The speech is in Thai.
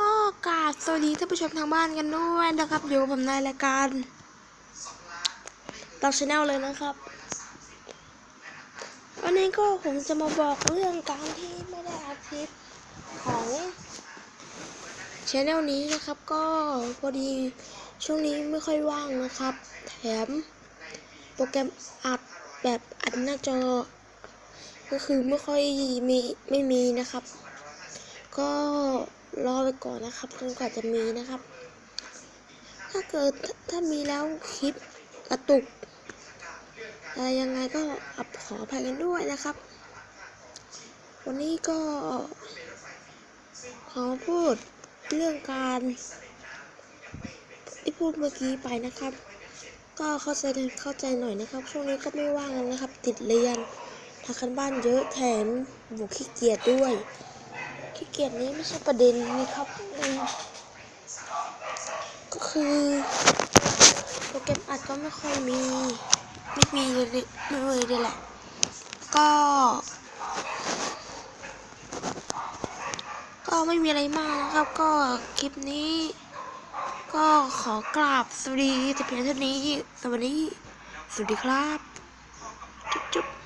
ก็กราบสวัสดีท่านผู้ชมทางบ้านกันด้วยนะครับ อยู่กับผมในรายการตักชาแนลเลยนะครับ วันนี้ก็ผมจะมาบอกเรื่องการที่ไม่ได้อัดคลิปของชาแนลนี้นะครับ ก็พอดีช่วงนี้ไม่ค่อยว่างนะครับ แถมโปรแกรมอัดแบบอัดหน้าจอ ก็คือไม่ค่อยมีไม่มีนะครับ ก็รอไปก่อนนะครับจนกว่าจะมีนะครับ ถ้าเกิดถ้าถ้ามีแล้วคลิปกระตุกอะไรยังไงก็อับขออภัยกันด้วยนะครับ วันนี้ก็ขอพูดเรื่องการที่พูดเมื่อกี้ไปนะครับ ก็เข้าใจเข้าใจหน่อยนะครับ ช่วงนี้ก็ไม่ว่างนะครับ ติดเรียนทำกันบ้านเยอะแถมบวกขี้เกียจด้วย ขี้เกียจนี้ไม่ใช่ประเด็นนี่ครับ ก็คือโปรแกรมอัดก็ไม่ค่อยมี ไม่มีเลยไม่เลยเลยแหละ ก็ ก็ไม่มีอะไรมากนะครับ ก็คลิปนี้ ก็ขอกราบสวัสดีแต่เพียงเท่านี้สวัสดีสวัสดีครับ จุ๊บ